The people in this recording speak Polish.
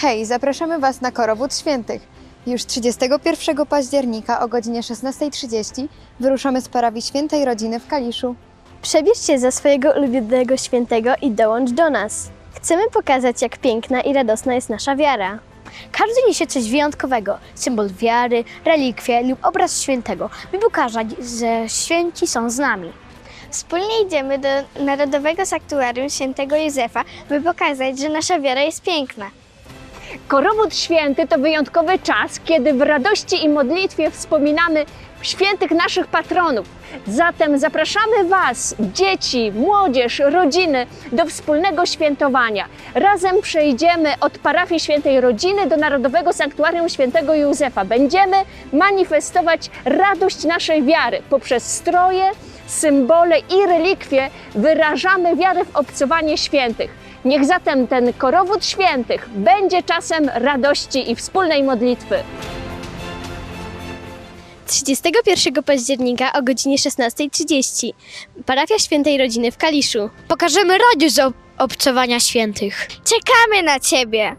Hej, zapraszamy Was na Korowód Świętych. Już 31 października o godzinie 16.30 wyruszamy z parafii Świętej Rodziny w Kaliszu. Przebierz się za swojego ulubionego świętego i dołącz do nas. Chcemy pokazać, jak piękna i radosna jest nasza wiara. Każdy niesie coś wyjątkowego, symbol wiary, relikwie lub obraz świętego, by pokazać, że święci są z nami. Wspólnie idziemy do Narodowego Sanktuarium Świętego Józefa, by pokazać, że nasza wiara jest piękna. Korowód Święty to wyjątkowy czas, kiedy w radości i modlitwie wspominamy świętych naszych patronów. Zatem zapraszamy Was, dzieci, młodzież, rodziny, do wspólnego świętowania. Razem przejdziemy od parafii Świętej Rodziny do Narodowego Sanktuarium Świętego Józefa. Będziemy manifestować radość naszej wiary poprzez stroje, symbole i relikwie. Wyrażamy wiarę w obcowanie świętych. Niech zatem ten korowód świętych będzie czasem radości i wspólnej modlitwy. 31 października o godzinie 16.30 Parafia Świętej Rodziny w Kaliszu. Pokażemy radius ob- obcowania świętych. Czekamy na Ciebie!